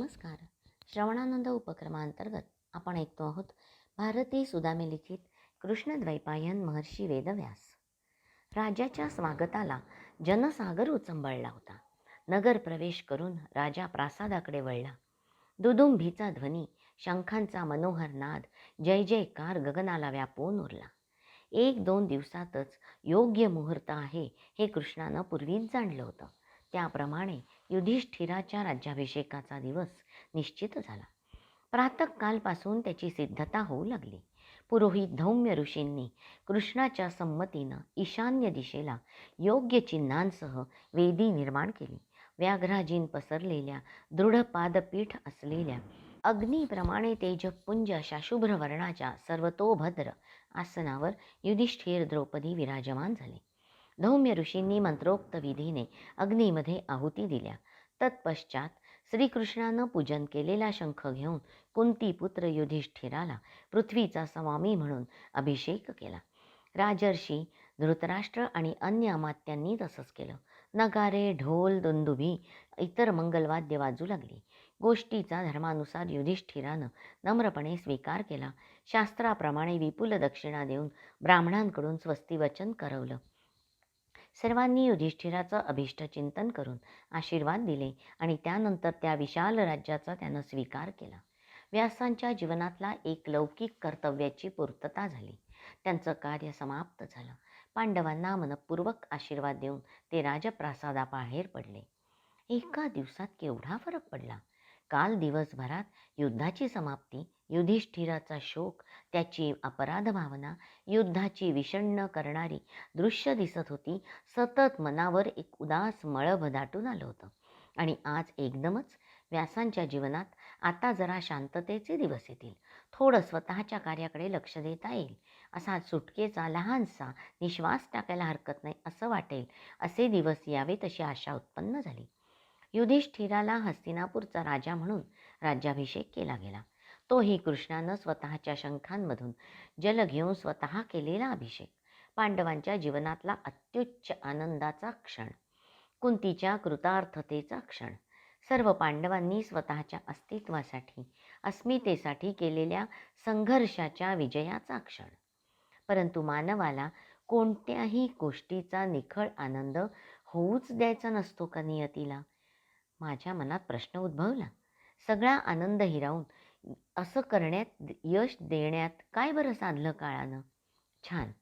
नमस्कार. श्रवणानंद उपक्रमांतर्गत आपण ऐकतो आहोत भारती सुदामे लिखित कृष्णद्वैपायन महर्षी वेदव्यास. राजाच्या स्वागताला जनसागर उचंबळला होता. नगर प्रवेश करून राजा प्रासादाकडे वळला. दुदुंभीचा ध्वनी शंखांचा मनोहर नाद जय जयकार गगनाला व्यापून उरला. एक दोन दिवसातच योग्य मुहूर्त आहे हे कृष्णानं पूर्वीच जाणलं होतं. त्याप्रमाणे युधिष्ठिराच्या राज्याभिषेकाचा दिवस निश्चित झाला. प्रातःकालपासून त्याची सिद्धता होऊ लागली. पुरोहित धौम्य ऋषींनी कृष्णाच्या संमतीनं ईशान्य दिशेला योग्य चिन्हांसह वेदी निर्माण केली. व्याघ्राजीन पसरलेल्या दृढ पादपीठ असलेल्या अग्नीप्रमाणे तेजपुंज अशा शुभ्र वर्णाच्या सर्वतोभद्र आसनावर युधिष्ठिर द्रौपदी विराजमान झाले. धौम्य ऋषींनी मंत्रोक्त विधीने अग्नीमध्ये आहुती दिल्या. तत्पश्चात श्रीकृष्णानं पूजन केलेला शंख घेऊन कुंतीपुत्र युधिष्ठिराला पृथ्वीचा स्वामी म्हणून अभिषेक केला. राजर्षी धृतराष्ट्र आणि अन्य अमात्यांनी तसंच केलं. नगारे ढोल दुंदुभी इतर मंगलवाद्य वाजू लागली. गोष्टीचा धर्मानुसार युधिष्ठिरानं नम्रपणे स्वीकार केला. शास्त्राप्रमाणे विपुल दक्षिणा देऊन ब्राह्मणांकडून स्वस्तिवचन करवलं. सर्वांनी युधिष्ठिराचं अभिष्ट चिंतन करून आशीर्वाद दिले आणि त्यानंतर त्या विशाल राज्याचा त्यानं स्वीकार केला. व्यासांच्या जीवनातला एक लौकिक कर्तव्याची पूर्तता झाली. त्यांचं कार्य समाप्त झालं. पांडवांना मनपूर्वक आशीर्वाद देऊन ते राजप्रासादाबाहेर पडले. एका दिवसात केवढा फरक पडला? काल दिवसभरात युद्धाची समाप्ती युधिष्ठिराचा शोक त्याची अपराध भावना युद्धाची विषण्ण करणारी दृश्य दिसत होती. सतत मनावर एक उदास मळभ दाटून आलं होतं. आणि आज एकदमच व्यासांच्या जीवनात आता जरा शांततेचे दिवस येतील. थोडं स्वतःच्या कार्याकडे लक्ष देता येईल. असा सुटकेचा लहानसा निश्वास टाकायला हरकत नाही असं वाटेल असे दिवस यावेत अशी आशा उत्पन्न झाली. युधिष्ठिराला हस्तिनापूरचा राजा म्हणून राज्याभिषेक केला गेला. तोही कृष्णानं स्वतःच्या शंखांमधून जल घेऊन स्वतः केलेला अभिषेक. पांडवांच्या जीवनातला अत्युच्च आनंदाचा क्षण कुंतीच्या कृतार्थतेचा क्षण सर्व पांडवांनी स्वतःच्या अस्तित्वासाठी अस्मितेसाठी केलेल्या संघर्षाच्या विजयाचा क्षण. परंतु मानवाला कोणत्याही गोष्टीचा निखळ आनंद होऊच द्यायचा नसतो का नियतीला? माझ्या मनात प्रश्न उद्भवला. सगळा आनंद हिरावून असं करण्यात यश देण्यात काय बरं साधलं काळानं? छान.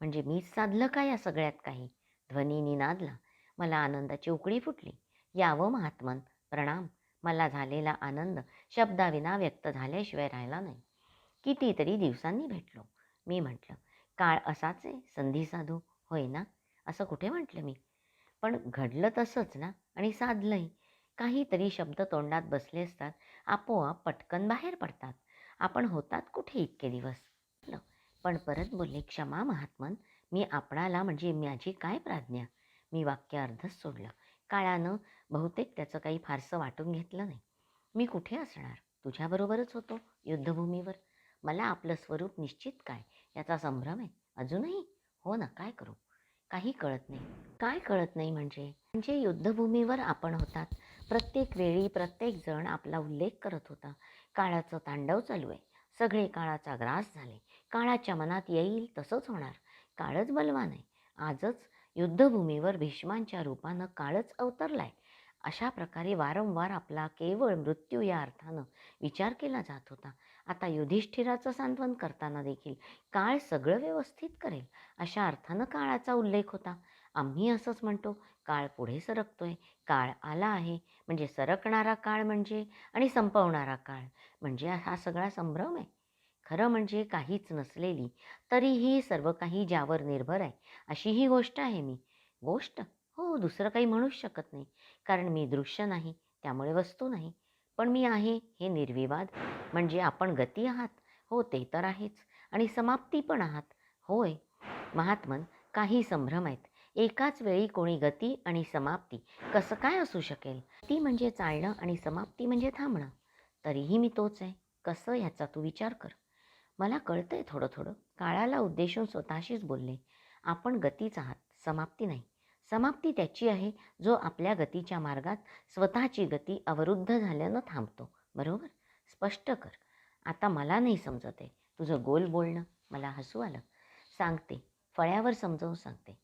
म्हणजे मीच साधलं का या सगळ्यात काही? ध्वनीनी नादला. मला आनंदाची उकळी फुटली. यावं महात्मन. प्रणाम. मला झालेला आनंद शब्दाविना व्यक्त झाल्याशिवाय राहिला नाही. कितीतरी दिवसांनी भेटलो. मी म्हटलं काळ असाच आहे. संधी साधू. होय ना? असं कुठे म्हटलं मी? पण घडलं तसंच ना? आणि साधलंही काहीतरी शब्द तोंडात बसले असतात आपोआप पटकन बाहेर पडतात. आपण होतात कुठे इतके दिवस? पण परत बोलले क्षमा महात्मन मी आपणाला म्हणजे माझी काय प्राज्ञा? मी वाक्य अर्धच सोडलं. काळानं बहुतेक त्याचं काही फारसं वाटून घेतलं नाही. मी कुठे असणार? तुझ्याबरोबरच होतो युद्धभूमीवर. मला आपलं स्वरूप निश्चित काय? याचा संभ्रम आहे? अजूनही? हो ना काय करू? काही कळत नाही. काय कळत नाही म्हणजे? म्हणजे युद्धभूमीवर आपण होतात. प्रत्येक वेळी प्रत्येक जण आपला उल्लेख करत होता. काळाचं तांडव चालू आहे. सगळे काळाचा ग्रास झाले. काळाच्या मनात येईल तसंच होणार. काळच बलवान आहे. आजच युद्धभूमीवर भीष्मांच्या रूपानं काळच अवतरलाय. अशा प्रकारे वारंवार आपला केवळ मृत्यू या अर्थानं विचार केला जात होता. आता युधिष्ठिराचं सांत्वन करताना देखील काळ सगळं व्यवस्थित करेल अशा अर्थानं काळाचा उल्लेख होता. आम्ही असंच म्हणतो काळ पुढे सरकतोय काळ आला आहे. म्हणजे सरकणारा काळ म्हणजे आणि संपवणारा काळ म्हणजे हा सगळा संभ्रम आहे. खरं म्हणजे काहीच नसलेली तरीही सर्व काही ज्यावर निर्भर आहे अशी ही गोष्ट आहे मी. गोष्ट हो दुसरं काही म्हणूच शकत नाही. कारण मी दृश्य नाही त्यामुळे वस्तू नाही. पण मी आहे हे निर्विवाद. म्हणजे आपण गती आहात. हो ते तर आहेच. आणि समाप्ती पण आहात. होय. महात्मन काही संभ्रम आहेत. एकाच वेळी कोणी गती आणि समाप्ती कसं काय असू शकेल? ती म्हणजे चालणं आणि समाप्ती म्हणजे थांबणं. तरीही मी तोच आहे. कसं ह्याचा तू विचार कर. मला कळतंय थोडं थोडं. काळाला उद्देशून स्वतःशीच बोलले. आपण गतीच आहात समाप्ती नाही. समाप्ती त्याची आहे जो आपल्या गतीच्या मार्गात स्वतःची गती अवरुद्ध झाल्यानं थांबतो. बरोबर? स्पष्ट कर. आता मला नाही समजत आहे. तुझं गोल बोलणं मला हसू आलं. सांगते. फळ्यावर समजावून सांगते.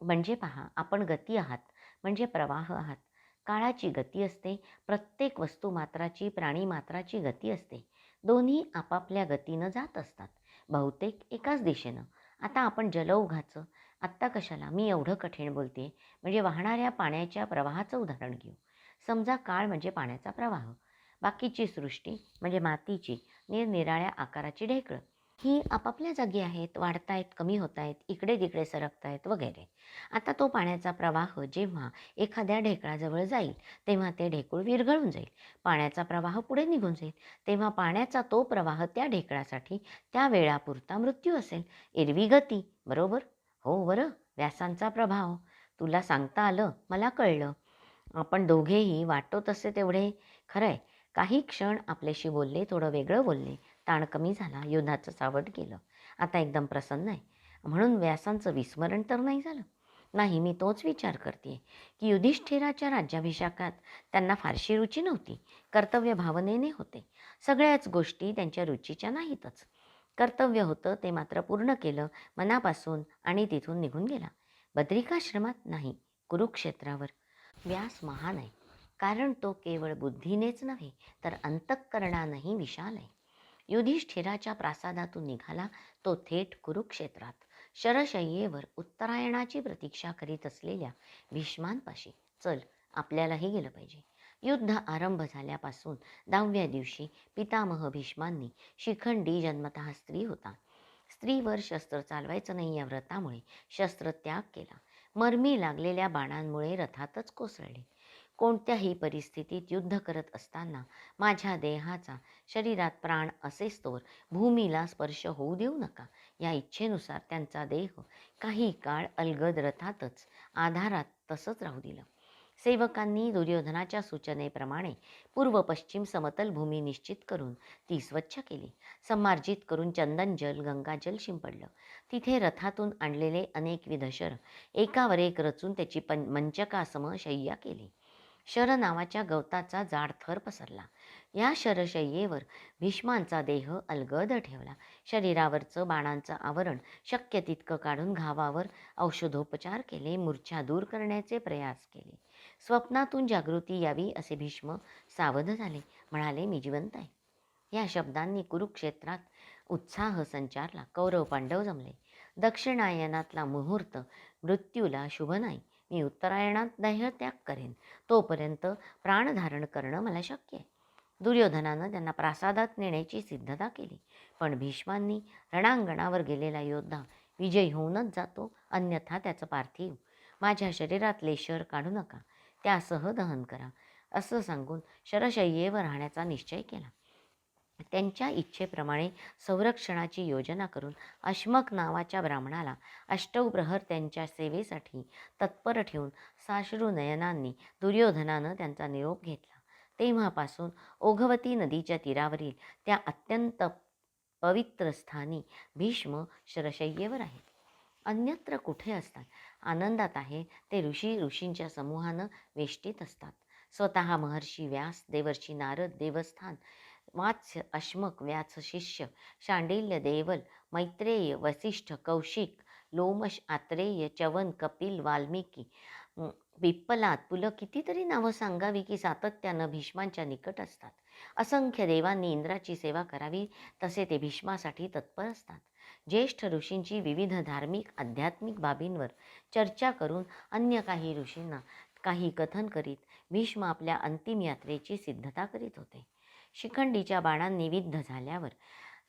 म्हणजे पहा आपण गती आहात. म्हणजे प्रवाह आहात. काळाची गती असते. प्रत्येक वस्तू मात्राची प्राणी मात्राची गती असते. दोन्ही आपापल्या गतीनं जात असतात. बहुतेक एकाच दिशेनं. आता आपण जलौघाचं आत्ता कशाला? मी एवढं कठीण बोलते? म्हणजे वाहणाऱ्या पाण्याच्या प्रवाहाचं उदाहरण घेऊ. समजा काळ म्हणजे पाण्याचा प्रवाह. बाकीची सृष्टी म्हणजे मातीची निरनिराळ्या आकाराची ढेकळं. ही आपापल्या जागी आहेत वाढतायत कमी होत आहेत इकडे तिकडे सरकतायत वगैरे. आता तो पाण्याचा प्रवाह जेव्हा एखाद्या ढेकळाजवळ जाईल तेव्हा ते ढेकूळ विरघळून जाईल. पाण्याचा प्रवाह पुढे निघून जाईल. तेव्हा पाण्याचा तो प्रवाह त्या ढेकळासाठी त्या वेळापुरता मृत्यू असेल. एरवी गती बरोबर? हो बरं. व्यासांचा प्रभाव. तुला सांगता आलं मला कळलं. आपण दोघेही वाटतो तसे तेवढे. खरं आहे काही क्षण आपल्याशी बोलले थोडं वेगळं बोलले. ताण कमी झाला युद्धाचं सावट गेलं. आता एकदम प्रसन्न आहे. म्हणून व्यासांचं विस्मरण तर नाही झालं. नाही मी तोच विचार करते की युधिष्ठिराच्या राज्याभिषेकात त्यांना फारशी रुची नव्हती. कर्तव्य भावनेने होते. सगळ्याच गोष्टी त्यांच्या रुचीच्या नाहीतच. कर्तव्य होतं ते मात्र पूर्ण केलं मनापासून आणि तिथून निघून गेला. बद्रिकाश्रमात नाही कुरुक्षेत्रावर. व्यास महान आहे. कारण तो केवळ बुद्धीनेच नव्हे तर अंतःकरणानंही विशाल आहे. युधिष्ठिराच्या प्रासादातून निघाला तो थेट कुरुक्षेत्रात. शरशय्येवर उत्तरायणाची प्रतीक्षा करीत असलेल्या भीष्मांपाशी. चल आपल्यालाही गेलं पाहिजे. युद्ध आरंभ झाल्यापासून दहाव्या दिवशी पितामह भीष्मांनी शिखंडी जन्मतः स्त्री होता. स्त्रीवर शस्त्र चालवायचं नाही या व्रतामुळे शस्त्रत्याग केला. मर्मी लागलेल्या बाणांमुळे रथातच कोसळले. कोणत्याही परिस्थितीत युद्ध करत असताना माझ्या देहाचा शरीरात प्राण असेच तोवर भूमीला स्पर्श होऊ देऊ नका. या इच्छेनुसार त्यांचा देह काही काळ अलगद रथातच आधारात तसंच राहू दिलं. सेवकांनी दुर्योधनाच्या सूचनेप्रमाणे पूर्व पश्चिम समतल भूमी निश्चित करून ती स्वच्छ केली. समार्जित करून चंदनजल गंगाजल शिंपडलं. तिथे रथातून आणलेले अनेकविध शर एकावर एक रचून त्याची पं मंचकासम शय्या केली. शर नावाच्या गवताचा जाड थर पसरला. या शरशय्येवर भीष्मांचा देह अलगद ठेवला. शरीरावरचं बाणांचं आवरण शक्य तितकं काढून घावावर औषधोपचार केले मूर्छा दूर करण्याचे प्रयास केले. स्वप्नातून जागृती यावी असे भीष्म सावध झाले. म्हणाले मी जिवंत आहे. या शब्दांनी कुरुक्षेत्रात उत्साह संचारला. कौरव पांडव जमले. दक्षिणायनातला मुहूर्त मृत्यूला शुभ नाही. मी उत्तरायणात दैहत्याग करेन. तोपर्यंत प्राणधारण करणं मला शक्य आहे. दुर्योधनानं त्यांना प्रासादात नेण्याची सिद्धता केली. पण भीष्मांनी रणांगणावर गेलेला योद्धा विजयी होऊनच जातो. अन्यथा त्याचं पार्थिव माझ्या शरीरातले शर काढू नका. त्यासह दहन करा असं सांगून शरशय्येवर राहण्याचा निश्चय केला. त्यांच्या इच्छेप्रमाणे संरक्षणाची योजना करून अश्मक नावाच्या ब्राह्मणाला अष्टौप्रहर त्यांच्या सेवेसाठी तत्पर ठेवून साश्रू नयनांनी दुर्योधनानं त्यांचा निरोप घेतला. तेव्हापासून ओघवती नदीच्या तीरावरील त्या अत्यंत पवित्र स्थानी भीष्म शरशय्येवर आहेत. अन्यत्र कुठे असतात? आनंदात आहे ते ऋषी ऋषींच्या समूहानं वेष्टीत असतात. स्वतः महर्षी व्यास देवर्षी नारद देवस्थान वात्स्य अश्मक व्यास शिष्य शांडिल्य देवल मैत्रेय वसिष्ठ कौशिक लोमश आत्रेय चवन कपिल वाल्मिकी पिप्पलात पुलं कितीतरी नावं सांगावी की सातत्यानं भीष्मांच्या निकट असतात. असंख्य देवांनी इंद्राची सेवा करावी तसे ते भीष्मासाठी तत्पर असतात. ज्येष्ठ ऋषींची विविध धार्मिक आध्यात्मिक बाबींवर चर्चा करून अन्य काही ऋषींना काही कथन करीत भीष्म आपल्या अंतिम यात्रेची सिद्धता करीत होते. शिखंडीच्या बाणांनी विद्ध झाल्यावर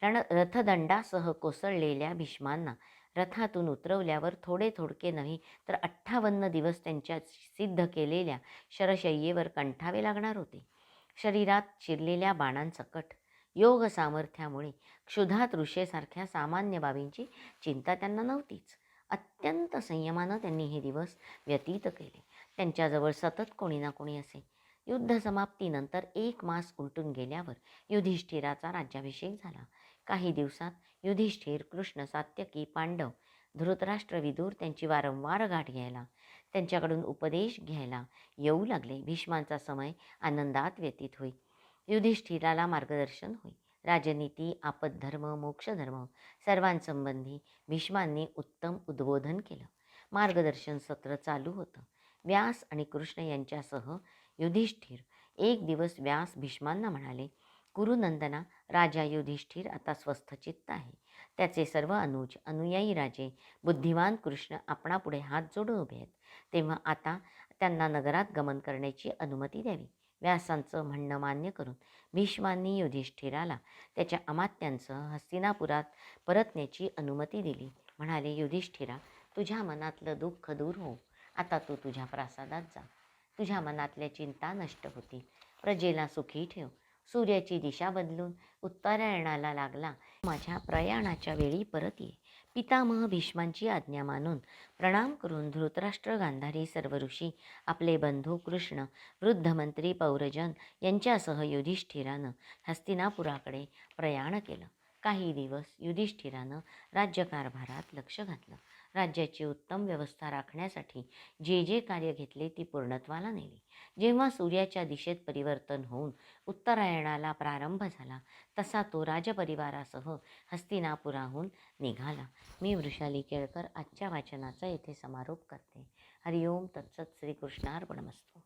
रण रथदंडासह कोसळलेल्या भीष्मांना रथातून उतरवल्यावर थोडे थोडके नाही तर अठ्ठावन्न दिवस त्यांच्या सिद्ध केलेल्या शरशय्येवर कंठावे लागणार होते. शरीरात चिरलेल्या बाणांसकट योग सामर्थ्यामुळे क्षुधात ऋषेसारख्या सामान्य बाबींची चिंता त्यांना नव्हतीच. अत्यंत संयमानं त्यांनी हे दिवस व्यतीत केले. त्यांच्याजवळ सतत कोणी ना कोणी असे. युद्ध समाप्तीनंतर एक मास उलटून गेल्यावर युधिष्ठिराचा राज्याभिषेक झाला. काही दिवसात युधिष्ठिर कृष्ण सात्यकी पांडव धृतराष्ट्र विदूर त्यांची वारंवार गाठ घ्यायला त्यांच्याकडून उपदेश घ्यायला येऊ लागले. भीष्मांचा समय आनंदात व्यतीत होई. युधिष्ठिराला मार्गदर्शन होई. राजनीती आपद्धर्म मोक्षधर्म सर्वांसंबंधी भीष्मांनी उत्तम उद्बोधन केलं. मार्गदर्शन सत्र चालू होतं. व्यास आणि कृष्ण यांच्यासह युधिष्ठिर एक दिवस व्यास भीष्मांना म्हणाले गुरुनंदना राजा युधिष्ठिर आता स्वस्थचित्त आहे. त्याचे सर्व अनुज अनुयायी राजे बुद्धिमान कृष्ण आपणापुढे हात जोडून उभे आहेत. तेव्हा आता त्यांना नगरात गमन करण्याची अनुमती द्यावी. व्यासांचं म्हणणं मान्य करून भीष्मांनी युधिष्ठिराला त्याच्या अमात्यांचं हस्तिनापुरात परतण्याची अनुमती दिली. म्हणाले युधिष्ठिरा तुझ्या मनातलं दुःख दूर हो. आता तू तुझ्या प्रासादात जा. तुझ्या मनातल्या चिंता नष्ट होतील. प्रजेला सुखी ठेव. सूर्याची दिशा बदलून उत्तरायणाला लागला. माझ्या प्रयाणाच्या वेळी परत ये. पितामह भीष्मांची आज्ञा मानून प्रणाम करून धृतराष्ट्र गांधारी सर्व ऋषी आपले बंधू कृष्ण वृद्धमंत्री पौरजन यांच्यासह युधिष्ठिरानं हस्तिनापुराकडे प्रयाण केलं. काही दिवस युधिष्ठिरानं राज्यकारभारात लक्ष घातलं. राज्याची उत्तम व्यवस्था राखण्यासाठी जे जे कार्य घेतले ती पूर्णत्वाला नेली. जेव्हा सूर्याच्या दिशेत परिवर्तन होऊन उत्तरायणाला प्रारंभ झाला तसा तो राजपरिवारासह हस्तिनापुराहून निघाला. मी वृषाली केळकर आजच्या वाचनाचा येथे समारोप करते. हरिओम तत्सत श्रीकृष्णार्पणमस्तू.